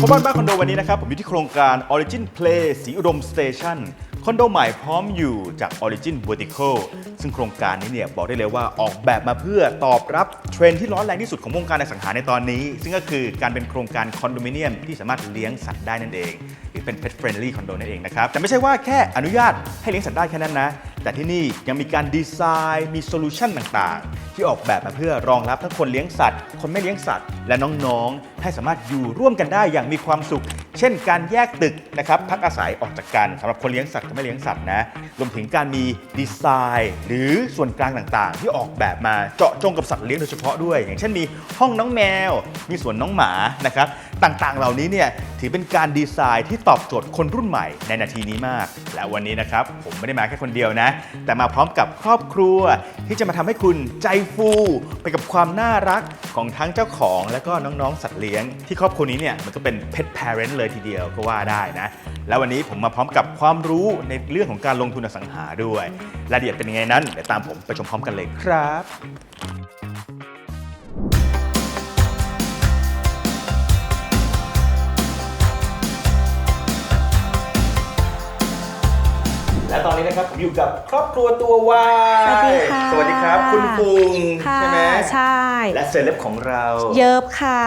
พบ้านบ้านคอนโดวันนี้นะครับ ผมอยู่ที่โครงการ Origin Play สีอุดม Station คอนโดใหม่พร้อมอยู่จาก Origin Vertical ซึ่งโครงการนี้เนี่ยบอกได้เลยว่าออกแบบมาเพื่อตอบรับเทรนที่ร้อนแรงที่สุดของวงการอสังหาในตอนนี้ ซึ่งก็คือการเป็นโครงการคอนโดมิเนียมที่สามารถเลี้ยงสัตว์ได้นั่นเอง หรือเป็น pet friendly คอนโดนั่นเองนะครับ แต่ไม่ใช่ว่าแค่อนุญาตให้เลี้ยงสัตว์ได้แค่นั้นนะ แต่ที่นี่ยังมีการดีไซน์มีโซลูชันต่างๆ ที่ออกแบบมาเพื่อรองรับทั้งคนเลี้ยงสัตว์ คนไม่เลี้ยงสัตว์ และน้องๆ ให้สามารถอยู่ร่วมกันได้อย่างมีความสุข เช่น การแยกตึกนะครับพักอาศัยออกจากกันสำหรับคนเลี้ยงสัตว์กับไม่เลี้ยงสัตว์นะรวมถึงการมีดีไซน์ หรือส่วนกลางต่างๆ ที่ออกแบบมาเจาะจงกับสัตว์เลี้ยงโดยเฉพาะด้วย อย่างเช่นมีห้องน้องแมว มีสวนน้องหมานะครับ ต่างๆ เหล่านี้เนี่ยถือเป็นการดีไซน์ที่ตอบโจทย์คนรุ่นใหม่ในนาทีนี้มาก และวันนี้นะครับผมไม่ได้มาแค่คนเดียวนะ แต่มาพร้อมกับครอบครัว ที่จะมาทำให้คุณใจฟูไปกับความน่ารักของทั้งเจ้าของและก็น้องๆ สัตว์เลี้ยงที่ครอบครัวนี้เนี่ยมันก็เป็น pet parent เลยทีเดียวก็ว่าได้นะ แล้ววันนี้ผมมาพร้อมกับความรู้ในเรื่องของการลงทุนอสังหาด้วยรายละเอียดเป็นยังไงนั้นเดี๋ยวตามผมไปชมพร้อมกันเลยครับ และตอนนี้นะครับผมอยู่กับครอบครัวตัววายสวัสดีค่ะสวัสดีครับ คุณฟุงค่ะใช่ไหมใช่ และเซเลบของเรา เยิบค่ะ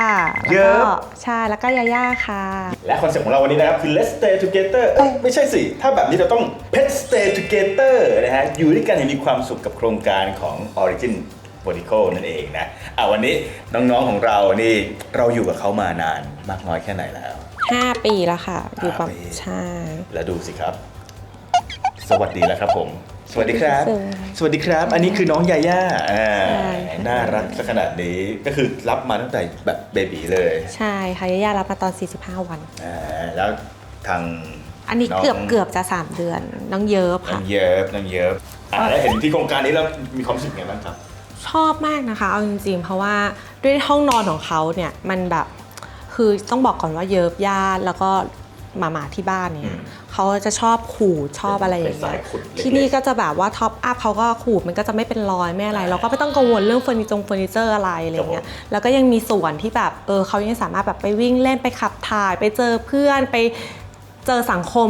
เยิบ แล้วก็ใช่แล้วก็ยาย่าค่ะ และคอนเซ็ปต์ของเราวันนี้นะครับคือ let's stay together เอ้ยไม่ใช่สิ ถ้าแบบนี้เราต้อง pet stay together นะฮะอยู่ด้วยกันอย่างมีความสุขกับโครงการของ Origin Vertical นั่นเองนะอะวันนี้น้องๆของเรานี่เราอยู่กับเขามานานมากน้อยแค่ไหนแล้ว 5 ปีแล้วค่ะ อยู่ประห้าปีใช่ แล้วดูสิครับ สวัสดีแล้วครับผม สวัสดีครับ สวัสดีสวัสดีครับ อันนี้คือน้องยาย่าอ่าใช่ค่ะน่ารักซะขนาดนี้ก็คือรับมาตั้งแต่แบบเบบีเลย ใช่ค่ะยาย่ารับมาตอน 45 วันอ่าแล้วทางอันนี้น้องเกือบเกือบจะ 3 เดือนน้องเยิบน้อค่ะงเยิบน้องเยิบอ่าแล้วเห็นที่โครงการนี้แล้วมีความรู้สึกไงบ้างครับ ชอบมากนะคะเอาจริงๆ เพราะว่าด้วยห้องนอนของเขาเนี่ยมันแบบคือต้องบอกก่อนว่าเยิบญาติแล้วก็ หมาหมาๆที่บ้านเนี่อืยมเขาจะชอบขูดชอบอะไรอย่างเป็นเงี้สายยขุดเล็กๆที่นี่ก็จะแบบว่าท็อปอัพเขาก็ขูดมันก็จะไม่เป็นรอยไม่อะไร เราก็ไม่ต้องกังวลเรื่องเฟอร์นิจงเฟอร์นิเจอร์อะไรอะไรเงี้ยแล้วก็ยังมีส่วนที่แบบเออเขายังสามารถแบบไปวิ่งเล่นไปขับถ่ายไปเจอเพื่อนไปเจอสังคม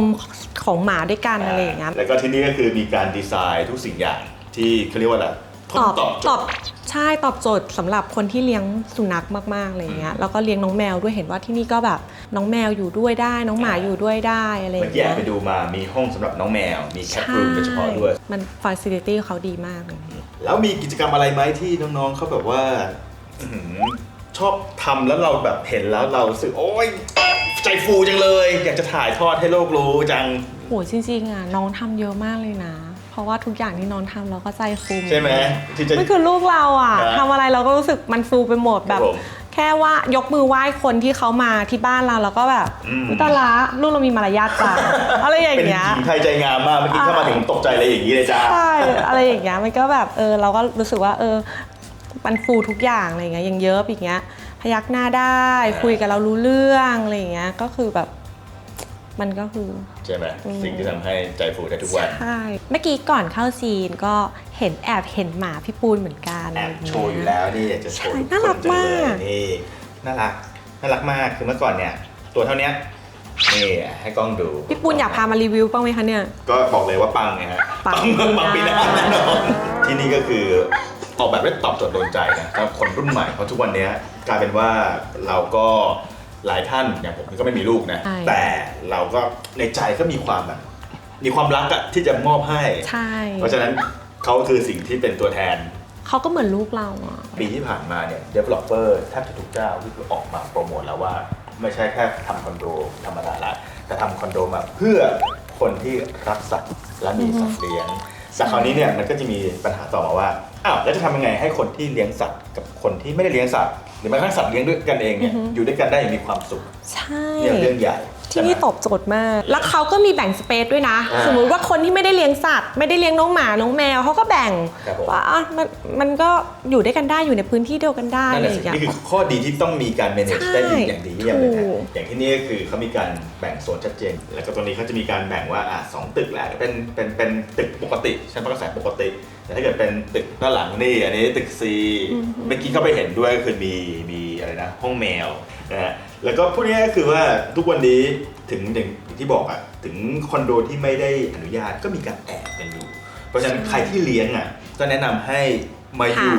ของหมาด้วยกันอะไรอย่างเงี้ยแล้วก็ที่นี่ก็คือมีการดีไซน์ทุกสิ่งอย่างที่เขาเรียกว่าอะไรทดตอบตอบตอบ ใช่ตอบโจทย์สำหรับคนที่เลี้ยงสุนัขมากๆอะไรเงี้ยแล้วก็เลี้ยงน้องแมวด้วยเห็นว่าที่นี่ก็แบบน้องแมวอยู่ด้วยได้ น้องหมาอยู่ด้วยได้อะไรอเมื่อย่างกี้แอเงี้บยไปดูมามีห้องสำหรับน้องแมว มีแคทรูมโดยเฉพาะด้วย มันฟ a ซิลิตี้เขาดีมากเลยแล้วมีกิจกรรมอะไรไหมที่น้องๆเขาแบบว่าอื้อหือชอบทำแล้วเราแบบเห็นแล้วเรารู้สึกโอ๊ยใจฟูจังเลย อยากจะถ่ายทอดให้โลกรู้จังโหจริงๆอะน้องทำเยอะมากเลยนะ เพราะว่าทุกอย่างที่น้องทำเราก็ใจฟูใช่ไหมที่จะ มันคือลูกเราอะครับทำอะไรเราก็รู้สึกมันฟูไปหมดแบบ ครับผมแค่ว่ายกมือไหว้คนที่เขามาที่บ้านเราแล้วก็แบบอืม อุยตาละลูกเรามีมารยาทจังอะไรอย่างเป็นหเงี้ยญิงไทยใจงามมาก เมื่อกี้เข้ามาถึงตกใจอะไรอย่างนี้เลยจ้า ใช่ อะไรอย่างเงี้ยมันก็แบบเออเราก็รู้สึกว่าเออมันฟูทุกอย่างอะไรอย่างเงี้ยยังเยอะอย่างเงี้ยพยักหน้าได้ คุยกับเรารู้เรื่องอะไรอย่างเงี้ยก็คือแบบ มันก็คือ ใช่ไหมอืม สิ่งที่ทำให้ใจฟูได้ทุกวัน ใช่ เมื่อกี้ก่อนเข้าซีนก็เห็นแอบเห็นหมาพี่ปูนเหมือนกันแอบโชว์อยู่แล้วนี่อยากจะโชว์ใช่ทุกน่าครันกจังเลยมากนี่น่ารักน่ารักมากคือเมื่อก่อนเนี่ย ตัวเท่าเนี้ยนี่ให้กล้องดูพี่ปูนอยากพามารีวิวบ้างไหมคะเนี่ย ก็บอกเลยว่าปังไงฮะปังปังปีหน้าแน่นอนที่นี่ก็คือออกแบบได้ตอบโจทย์โดนใจนะสำหรับคนรุ่นใหม่เพราะทุกวันเนี้ยกลายเป็นว่าเราก็ หลายท่านอย่างผมก็ไม่มีลูกนะ ใช่ แต่เราก็ในใจก็มีความแบบมีความรักอะที่จะมอบให้ ใช่เพราะฉะนั้นเขาคือสิ่งที่เป็นตัวแทน เขาก็เหมือนลูกเราอะ ปีที่ผ่านมาเนี่ย developer แทบจะทุกเจ้าที่ออกมาโปรโมทแล้วว่า ไม่ใช่แค่ทำคอนโดธรรมดาละแต่ทำคอนโดมาเพื่อคนที่รักสัตว์และมีสัตว์เลี้ยงแต่คราวนี้เนี่ยมันก็จะมีปัญหาต่อมาว่าอ้าวแล้วจะทำยังไงให้คนที่เลี้ยงสัตว์กับคนที่ไม่ได้เลี้ยงสัตว์ หรือแม้กระทั่งสัตว์เลี้ยงด้วยกันเองเนี่ยอือฮึอยู่ด้วยกันได้อย่างมีความสุขใช่เนี่ยเรื่องใหญ่ ที่นี่ตอบโจทย์มาก แล้วเขาก็มีแบ่งสเปซด้วยนะ อ่าสมมุติว่าคนที่ไม่ได้เลี้ยงสัตว์ ไม่ได้เลี้ยงน้องหมาน้องแมวเขาก็แบ่งครับผม ว่าอะมันมันก็อยู่ด้วยกันได้อยู่ในพื้นที่เดียวกันได้นั่นอะไรแหอละย่างสิเงี้ย นี่คือข้อดีที่ต้องมีการ manage ใช่ได้ดีอย่างดีเยี่ยมเลยนะถูก อย่างที่นี่ก็คือเขามีการแบ่งโซนชัดเจน แล้วก็ตรงนี้เขาจะมีการแบ่งว่าอะสองตึกแหละเป็นเป็นเป็นตึกปกติชั้นพักอาศัยปกติ แต่ถ้าเกิดเป็นตึกด้านหลังนี่ อันนี้ตึก C เมื่อกี้เข้าไปเห็นด้วยก็คือมีมีอะไรนะ ห้องแมว นะฮะแล้วก็พวกนี้ก็คือว่าทุกวันนี้ถึงอย่างที่บอกอะถึงคอนโดที่ไม่ได้อนุญาตก็มีการแอบกันอยู่ เพราะฉะนั้นใครที่เลี้ยงอะก็แนะนำให้มาอยู่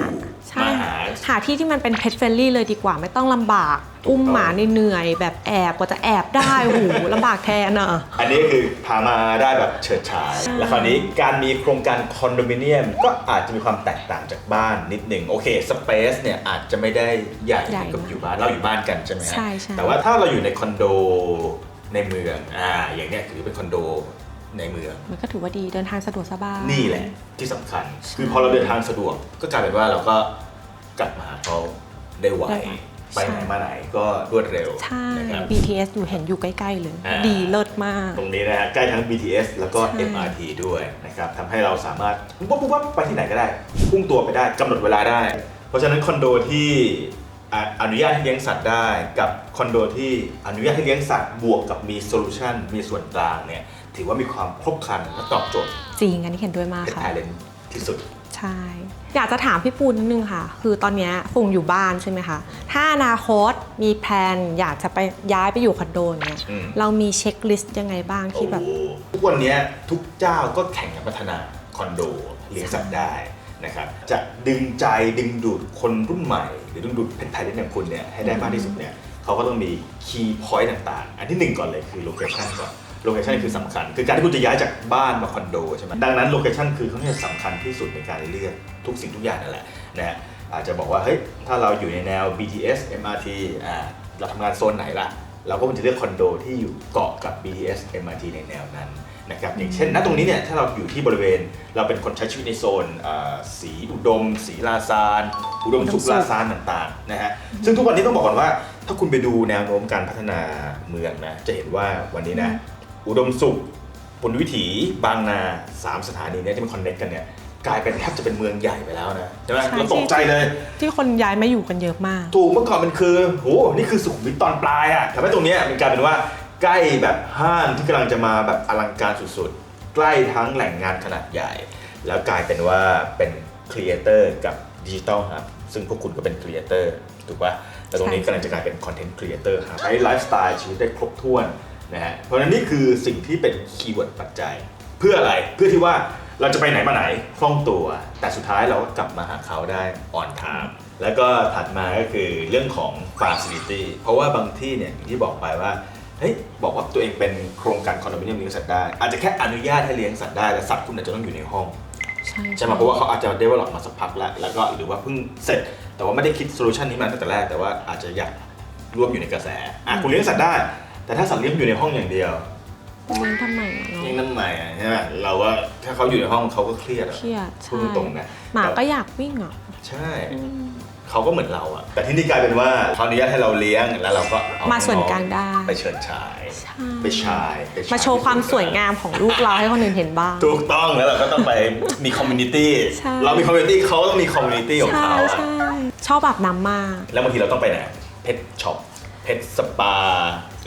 ใช่ มาหา หาที่ที่มันเป็น pet friendly เลยดีกว่าไม่ต้องลำบาก อุ้มหมาเหนื่อยๆแบบแอบกว่าจะแอบได้โอ้โหลำบากแทนอะ อันนี้คือพามาได้แบบเฉิดฉาย ใช่ แล้วคราวนี้การมีโครงการคอนโดมิเนียมก็อาจจะมีความแตกต่างจากบ้านนิดหนึ่งโอเคสเปซเนี่ยอาจจะไม่ได้ใหญ่ใหญ่กับอยู่บ้านเราอยู่บ้านกันใช่ไหมฮะใช่ใช่ แต่ว่าถ้าเราอยู่ในคอนโดในเมืองอ่าอย่างเนี้ยถือเป็นคอนโดในเมือง มันก็ถือว่าดีเดินทางสะดวกสบาย นี่แหละที่สำคัญ คือพอเราเดินทางสะดวกก็กลายเป็นว่าเราก็ กลับมาหาเขาได้ไวได้ไว ไปไหนใช่มาไหนก็รวดเร็วใช่ นะครับ BTS อยู่เห็นอยู่ใกล้ ๆ เลย อ่า ดีเลิศมาก ตรงนี้นะฮะใกล้ทั้ง BTS แล้วก็ ใช่ MRT ด้วยนะครับทำให้เราสามารถปุ๊บปุ๊บปุ๊บไปที่ไหนก็ได้ พุ่งตัวไปได้กำหนดเวลาได้ เพราะฉะนั้นคอนโดที่อะอนุญาตให้เลี้ยงสัตว์ได้กับคอนโดที่อนุญาตให้เลี้ยงสัตว์บวกกับมีโซลูชันมีส่วนกลางเนี่ยถือว่ามีความครบครันและตอบโจทย์จริงอันนี้เห็นด้วยมากเป็นค่ะไทเลนที่สุด ใช่ อยากจะถามพี่ปูนนิดนึงค่ะ คือตอนเนี้ยฟุงอยู่บ้านใช่ไหมคะ ถ้าอนาคตมีแพลนอยากจะไปย้ายไปอยู่คอนโดเนี่ยอืม เรามีเช็คลิสต์ยังไงบ้างที่แบบ โอ้โหทุกวันนี้ทุกเจ้าก็แข่งกันพัฒนาคอนโดเลี้ยงสัตว์ได้นะครับจะดึงใจดึงดูดคนรุ่นใหม่ หรือดึงดูดเพนไทยอย่างคุณเนี่ยให้ได้มากที่สุดเนี่ยเขาก็ต้องมีคีย์พอยต์ต่างๆ อันที่หนึ่งก่อนเลยคือโลเคชันก่อน โลเคชันคือสำคัญ คือการที่คุณจะย้ายจากบ้านมาคอนโดใช่ไหมดังนั้นโลเคชันคือเขาเนี่ยสำคัญที่สุดในการเลือกทุกสิ่งทุกอย่างนั่นแหละนะฮะอาจจะบอกว่าเฮ้ยถ้าเราอยู่ในแนว BTS MRT อ่าเราทำงานโซนไหนล่ะ เราก็ควรจะเลือกคอนโดที่อยู่เกาะกับ BTS MRT ในแนวนั้นนะครับอย่างเช่นณตรงนี้เนี่ยถ้าเราอยู่ที่บริเวณเราเป็นคนใช้ชีวิตในโซนอ่าสีอุดม สีลาซานอุดมสุขอุดมสุขลาซานต่างๆนะฮะซึ่งทุกวันนี้ต้องบอกก่อนว่า ถ้าคุณไปดูแนวโน้มการพัฒนาเมืองนะจะเห็นว่าวันนี้นะ อุดมสุขปุณวิถีบางนาสามสถานีเนี้ที่มันคอนเน c กกันเนี่ยกลายเป็นแทบจะเป็นเมืองใหญ่ไปแล้วนะใช่ไหมใช่เราตกใจเลย ที่คนย้ายมาอยู่กันเยอะมาก ถูกเมื่อก่อนมันคือโหนี่คือสุขุมวิทตอนปลายอะทำให้ตรงเนี้ยมันกลายเป็นว่าใกล้แบบห้างที่กำลังจะมาแบบอลังการสุดๆ ใกล้ทั้งแหล่งงานขนาดใหญ่ แล้วกลายเป็นว่าเป็นครีเอเตอร์กับดิจิ t a ลครับซึ่งพวกคุณก็เป็นครีเอเตอร์ถูกปะแต่ตรงนี้ใช่กำลังจะกลายเป็นคอนเทนต์ครีเอเตอร์ครับใช้ไลฟ์สไตล์ชีวิตได้ครบถ้วน นะฮะเพราะฉะนั้นนี่คือสิ่งที่เป็นคีย์เวิร์ดปัจจัย เพื่ออะไรเพื่อที่ว่าเราจะไปไหนมาไหนคล่องตัว แต่สุดท้ายเราก็กลับมาหาเขาได้ on time แล้วก็ถัดมาก็คือเรื่องของ facility เพราะว่าบางที่เนี่ยอย่างที่บอกไปว่าเฮ้ยบอกว่าตัวเองเป็นโครงการคอนโดมิเนียมเลี้ยงสัตว์ได้ อาจจะแค่อนุญาตให้เลี้ยงสัตว์ได้แต่สัตว์คุณอาจจะต้องอยู่ในห้องใช่ใช่ไหมเพราะว่าเขาอาจจะ develop มาสักพักแล้วแล้วก็หรือว่าเพิ่งเสร็จ แต่ว่าไม่ได้คิดโซลูชันนี้มาตั้งแต่แรกแต่ว่าอาจจะอยากร่วมอยู่ในกระแสอะคุณเลี้ยงสัตว์ได้ แต่ถ้าสัตว์เลี้ยงอยู่ในห้องอย่างเดียวเลี้ยงทำไมอะเนาะเลี้ยงน้ำใหม่อะใช่ไหมเราว่าถ้าเขาอยู่ในห้องเขาก็เครียดอะเครียดพูใช่ดตรงๆนะหมาแต่ก็อยากวิ่งอะใช่เขาก็เหมือนเราอะแต่ที่นี่กลายเป็นว่าเขาอนุญาตให้เราเลี้ยงแล้วเราก็เอมาส่วนกลางได้ ไปเชิญชาย ใช่ ไปชายไปชยมาโชว์ความสวยงามของลูกเราให้คนอื่นเห็นบ้าง ถูกต้องแล้วเราก็ต้องไปมีคอมมูนิตี้ใช่ เรามีคอมมูนิตี้เขาต้องมีคอมมูนิตี้ของใช่เขาอะใช่ชอบอาบน้ำมาก แล้วบางทีเราต้องไปไหนเพชช็อป เพชสปา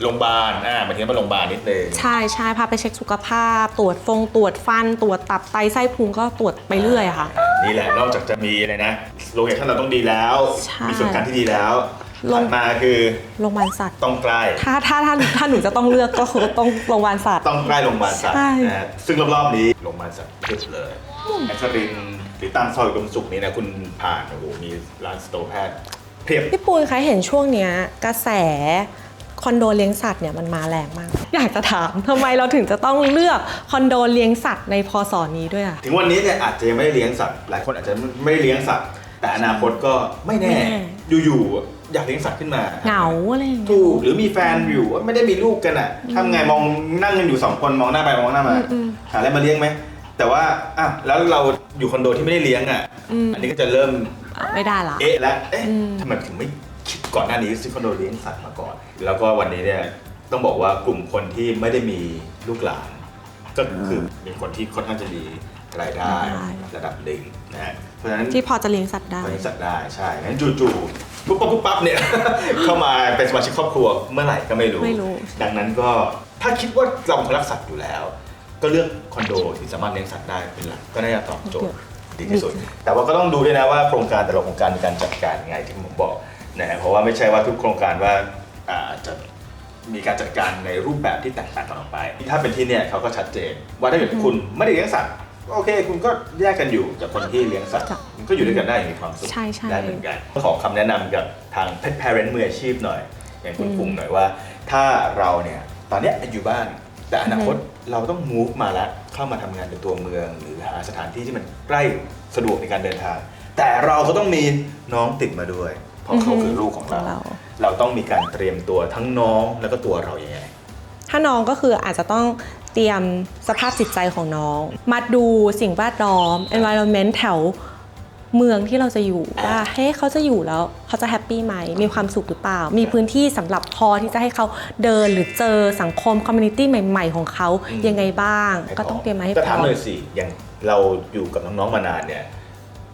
โรงพยาบาลอ่าบางทีก็ไปโรงพยาบาลนิดนึง ใช่ใช่พาไปเช็คสุขภาพ ตรวจฟงตรวจฟัน ตรวจตับไตไส้พุงก็ตรวจไปเรื่อยอะค่ะ นี่แหละนอกจากจะมีอะไรนะโลเคชั่นเราต้องดีแล้ว ใช่มีส่วนกลารที่ดีแล้วลงถัดมาคือโรงพยาบาลสัตว์ ต้องใกล้ถ้าถ้าถ้าถ้าหนูจะต้องเลือกก็คือต้องโรงพยาบาลสัตว์ ต้องใกล้โรงพยาบาลสัตว์ใช่ นะฮะซึ่งรอบๆนี้โรงพยาบาลสัตว์เพียบเลยแอสรินทร์หรือตามซอยอุดมสุขนี้นะคุณผ่านโอ้โหมีร้านสโตร์แพทย์ เพียบพี่ปุ้ยคะเห็นช่วงเนี้ยกระแสคอนโดเลี้ยงสัตว์เนี่ยมันมาแรงมาก อยากจะถามทำไมเราถึงจะต้องเลือกคอนโดเลี้ยงสัตว์ในพศนี้ด้วยอะถึงวันนี้เนี่ยอาจจะยังไม่ได้เลี้ยงสัตว์หลายคนอาจจะไม่ได้เลี้ยงสัตว์ แต่อนาคตก็ไม่แน่ไม่แน่อยู่ๆอยากเลี้ยงสัตว์ขึ้นมาเหงาอะไรอย่างเงี้ยถูกหรือมีแฟนอยู่ไม่ได้มีลูกกันอะทำไงมองนั่งกันอยู่สองคนมองหน้าไปมองหน้ามาอืมหาอะไรมาเลี้ยงไหมแต่ว่าอะแล้วเราอยู่คอนโดที่ไม่ได้เลี้ยงอะอืมอันนี้ก็จะเริ่ม ไม่ได้ละ เอ๊ะแล้วเอ๊ะอืมทำไมถึงไม่คิดก่อนหน้านี้ซื้อคอนโดเลี้ยงสัตว์มาก่อน แล้วก็วันนี้เนี่ยต้องบอกว่ากลุ่มคนที่ไม่ได้มีลูกหลาน ก็คือเป็นคนที่ค่อนข้างจะมีรายได้รายได้ระดับหนึ่งนะฮะเพราะฉะนั้นที่พอจะเลี้ยงสัตว์ได้บริษัทได้ใช่งั้นจู่ๆปุ๊บปั๊บปุ๊บปั๊บเนี่ย เข้ามาเป็นสมาชิกครอบครัวเมื่อไหร่ก็ไม่รู้ ไม่รู้ ดังนั้นก็ถ้าคิดว่าเราเป็นคนรักสัตว์อยู่แล้ว ก็เลือกคอนโดที่สามารถเลี้ยงสัตว์ได้เป็นหลักก็น่าจะตอบโจทย์ ดีที่สุด แต่ว่าก็ต้องดูด้วยนะว่าโครงการแต่ละโครงการมีการจัดการยังไงที่ผมบอกนะฮะเพราะว่าไม่ใช่ว่าทุกโครงการว่าอ่าจะมีการจัดการในรูปแบบที่แตกต่างกันออกไป ถ้าเป็นที่เนี่ยเขาก็ชัดเจน ว่าถ้าเกิดคุณไม่ได้เลี้ยงสัตว์โอเค คุณก็แยกกันอยู่กับคนที่เลี้ยงสัตว์จ้ะมันก็อยู่ด้วยกันได้อย่างมีความสุขใช่ใช่ ได้เหมือนกันขอคำแนะนำกับทาง pet parent มืออาชีพหน่อย อย่างคุณกุ้งหน่อยว่า ถ้าเราเนี่ยตอนเนี้ยอยู่บ้านแต่อนาคต เราต้อง move มาแล้วเข้ามาทำงานในตัวเมือง หรือหาสถานที่ที่มันใกล้สะดวกในการเดินทาง แต่เราก็ต้องมีน้องติดมาด้วย เพราะเขาคือลูกของเราของเรา เราต้องมีการเตรียมตัวทั้งน้องแล้วก็ตัวเรายังไง ถ้าน้องก็คืออาจจะต้องเตรียมสภาพจิตใจของน้อง มาดูสิ่งแวดล้อม environment แถว เมืองที่เราจะอยู่ว่าเฮ้ยเขาจะอยู่แล้วเขาจะแฮปปี้ไหมมีความสุขหรือเปล่า มีพื้นที่สำหรับพอที่จะให้เขาเดินหรือเจอสังคมคอมมูนิตี้ใหม่ ๆ ของเขาอืมยังไงบ้างให้ก็ต้องเตรียมมาให้ก็พถามร้อมหน่อยสิอย่างเราอยู่กับน้องๆมานานเนี่ย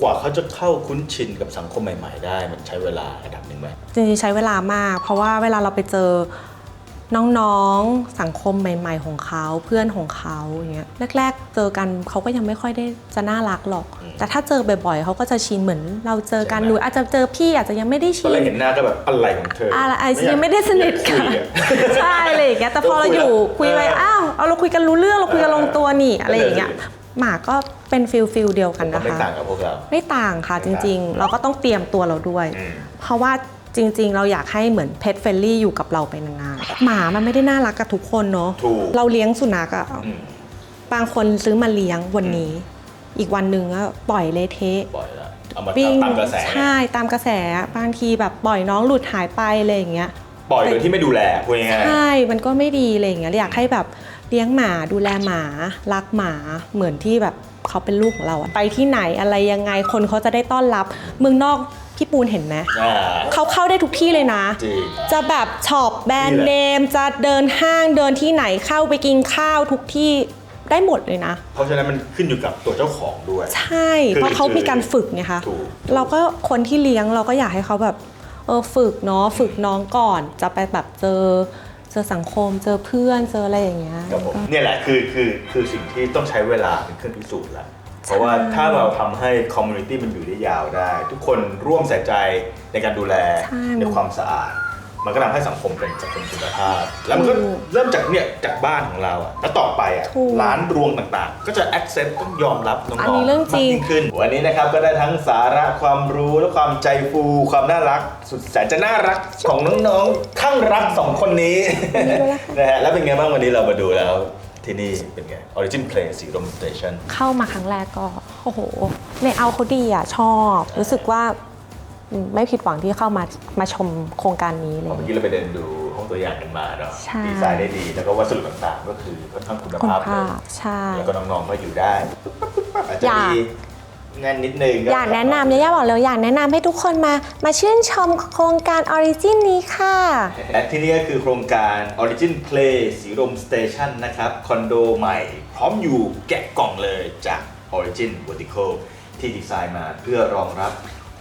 กว่าเขาจะเข้าคุ้นชินกับสังคมใหม่ ๆ ได้ มันใช้เวลาระดับหนึ่งไหมจริงๆใช้เวลามาก เพราะว่าเวลาเราไปเจอ น้องๆ สังคมใหม่ ๆ ของเขาเพื่อนของเขาอย่างเงี้ยแรก ๆ เจอกันเขาก็ยังไม่ค่อยได้จะน่ารักหรอกอืมแต่ถ้าเจอบ่อยๆเขาก็จะชินเหมือน เราเจอกันใช่ไหมหรืออาจจะเจอพี่อาจจะยังไม่ได้ตอชินแรกนเห็นหน้าก็แบบอะไรของเธออะไรอาจจะอยังไม่ได้สนิทกันอยาคุยอะใช่อะไรอย่างเงี้ยแต่พอเราคุยอยู่แล้วคุยไปเอออ้าวเอาเราคุยกันรู้เรื่องเราคุยกันลงตัวนี่อะไรอย่างเงี้ยเออหมาก็เป็นฟิลฟิลเดียวกันก็นะไม่คะต่างกับพวกเราไม่ต่างค่ะไม่จต่างริง ๆ เราก็ต้องเตรียมตัวเราด้วยอืมเพราะว่า จริง ๆ เราอยากให้เหมือนเพ t เฟ r ลี่อยู่กับเราไปนานๆหมามันไม่ได้น่ารักกับทุกคนเนาะถูก เราเลี้ยงสุนัขอะอืมบางคนซื้อมาเลี้ยงวันนี้ อีกวันหนึ่งก็ปล่อยเละเทะบ่อยละเอามาวิ่งตามกระแส ใช่ตามกระแสบางทีแบบปล่อยน้องหลุดหายไปอะไรอย่างเงี้ย ปล่อยโดยที่ไม่ดูแลพูดง่าย ใช่ มันก็ไม่ดีอะไรอย่างเงี้ย อยากให้แบบเลี้ยงหมาดูแลหมา รักหมาเหมือนที่แบบเขาเป็นลูกของเราอะไปที่ไหนอะไรยังไงคนเขาจะได้ต้อนรับ เมืองนอก พี่ปูนเห็นไหมๆอ่า เขาเข้าได้ทุกที่เลยนะ จริงจะแบบช็อปแบรนนี่ด์แหเนละมจะเดินห้างเดินที่ไหนเข้าไปกินข้าวทุกที่ได้หมดเลยนะ เพราะฉะนั้นมันขึ้นอยู่กับตัวเจ้าของด้วย ใช่ คือเพราะเขามีการฝึกไงคะ ถูก เราก็คนที่เลี้ยงเราก็อยากให้เขาแบบเออฝึกเนาะฝึกน้องก่อน จะไปแบบเจอเจอสังคมเจอเพื่อนเจออะไรอย่างเงี้ย ครับผมก็เนี่ยแหละคือคือคือสิ่งที่ต้องใช้เวลาเป็นเครื่องพิสูจน์แหละ เพราะว่าถ้าเราทำให้คอมมูนิตี้มันอยู่ได้ยาวได้ ทุกคนร่วมใส่ใจในการดูแลใช่ในความสะอาด มันก็ทำให้สังคมเป็นสังคมคุณภาพ แล้วมันก็ถูกเริ่มจากเนี่ยจากบ้านของเราอะแล้วต่อไปอะถูกร้านรวงต่างๆ ก็จะ accept ต้องยอมรับน้องๆอันนี้เรื่องจริงมากยิ่ขึ้นวันนี้นะครับก็ได้ทั้งสาระความรู้และความใจฟูความน่ารัก สุดแสนจะน่ารักของน้องๆข้างรักสองคนนี้นะฮะแล้วเป็นไงบ้างวันนี้เรามาดูแล้ว ที่นี่เป็นไง Origin Play สีลมสเตชันเข้ามาครั้งแรกก็ โอ้โห ในเอาเขาดีอะ ชอบ รู้สึกว่าอืมไม่ผิดหวังที่เข้ามามาชมโครงการนี้เลย เมื่อกี้เราไปเดินดูห้องตัวอย่างกันมาเนาะใช่ ดีไซน์ได้ดี แล้วก็วัสดุต่างๆ ก็คือค่อนข้างคุณคุณภาพเลภายพใช่ แล้วก็น้องๆก็อยู่ได้ อาจจะอยากมี งานนิดนึงอยากแนะนำเนี่ยย่าบอกเลยอยากแนะนำให้ทุกคนมา มาชื่นชมโครงการ Origin นี้ค่ะ และที่นี่ก็คือโครงการ Origin Play สีลมสเตชันนะครับ คอนโดใหม่ พร้อมอยู่แกะกล่องเลยจาก Origin Vertical ที่ดีไซน์มาเพื่อรองรับ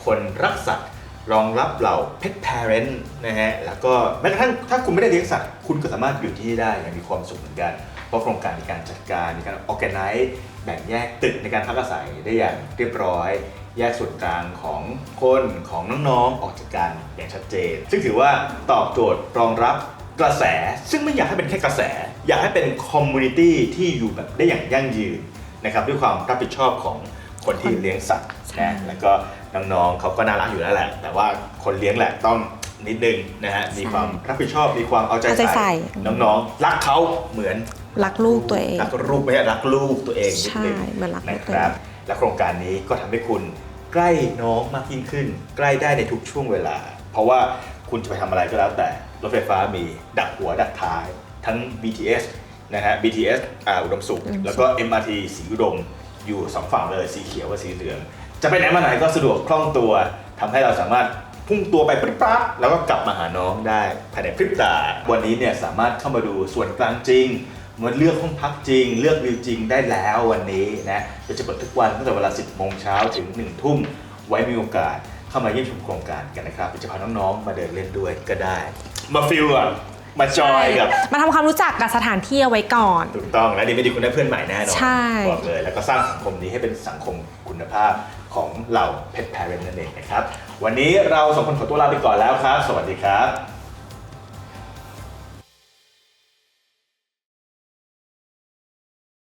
คนรักสัตว์รองรับเหล่า pet parent นะฮะ แล้วก็แม้กระทั่งถ้าคุณไม่ได้เลี้ยงสัตว์ คุณก็สามารถอยู่ที่นี่ได้อย่างมีความสุขเหมือนกัน เพราะโครงการมีการจัดการ มีการ organize แบ่งแยกตึกในการพักอาศัยได้อย่างเรียบร้อย แยกส่วนกลางของคนของน้องๆออกจากกันอย่างชัดเจน ซึ่งถือว่าตอบโจทย์รองรับกระแส ซึ่งไม่อยากให้เป็นแค่กระแส อยากให้เป็นคอมมูนิตี้ที่อยู่แบบได้อย่างยั่งยืนนะครับด้วยความรับผิดชอบของคนที่เลี้ยงสัตว์ใช่นะแล้วก็น้องๆเขาก็น่ารักอยู่แล้วแหละ แต่ว่าคนเลี้ยงแหละต้องนิดนึงนะฮะมีความรับผิดชอบมีความเอาใจเอาใจใส่ใส่น้องๆ รักเขาเหมือน รักลูกตัวเอง รักลูกไม่ใช่รักลูกตัวเองนิดนึงใช่เหมือนรักลูนะกคตัวเอง รับ และโครงการนี้ก็ทำให้คุณใกล้น้องมากยิ่งขึ้น ใกล้ได้ในทุกช่วงเวลา เพราะว่าคุณจะไปทำอะไรก็แล้วแต่รถไฟฟ้ามีดักหัวดักท้าย ทั้ง BTS นะฮะ BTS อ่าอุดมสุขแล้วก็ MRT สีอุดมอยู่สองฝั่งเลยสีเขียวกับสีเหลือง จะไปไหนมาไหนก็สะดวกคล่องตัวทำให้เราสามารถพุ่งตัวไปปริ๊บปั๊บแล้วก็กลับมาหาน้องได้ภายในพริบตา วันนี้เนี่ยสามารถเข้ามาดูส่วนกลางจริง มาเลือกห้องพักจริง เลือกวิวจริงได้แล้ววันนี้นะโดยจะเปิดทุกวันตั้งแต่เวลา 10 โมงเช้าถึง 1 ทุ่ม ไว้มีโอกาสเข้ามาเยี่ยมชมโครงการกันนะครับจะพาน้องๆ มาเดินเล่นด้วยก็ได้ มาฟิลก่อนมาจอยกับ มาทำความรู้จักกับสถานที่เอาไว้ก่อน ถูกต้องและดีไม่ดีคุณได้เพื่อนใหม่แน่นอนใช่ บอกเลย แล้วก็สร้างสังคมนี้ให้เป็นสังคมคุณภาพของเหล่าเพ t แพ r เรนนั่นเองนะครับ วันนี้เราสองคนขอตัวลาไปก่อนแล้วครับ สวัสดีครับ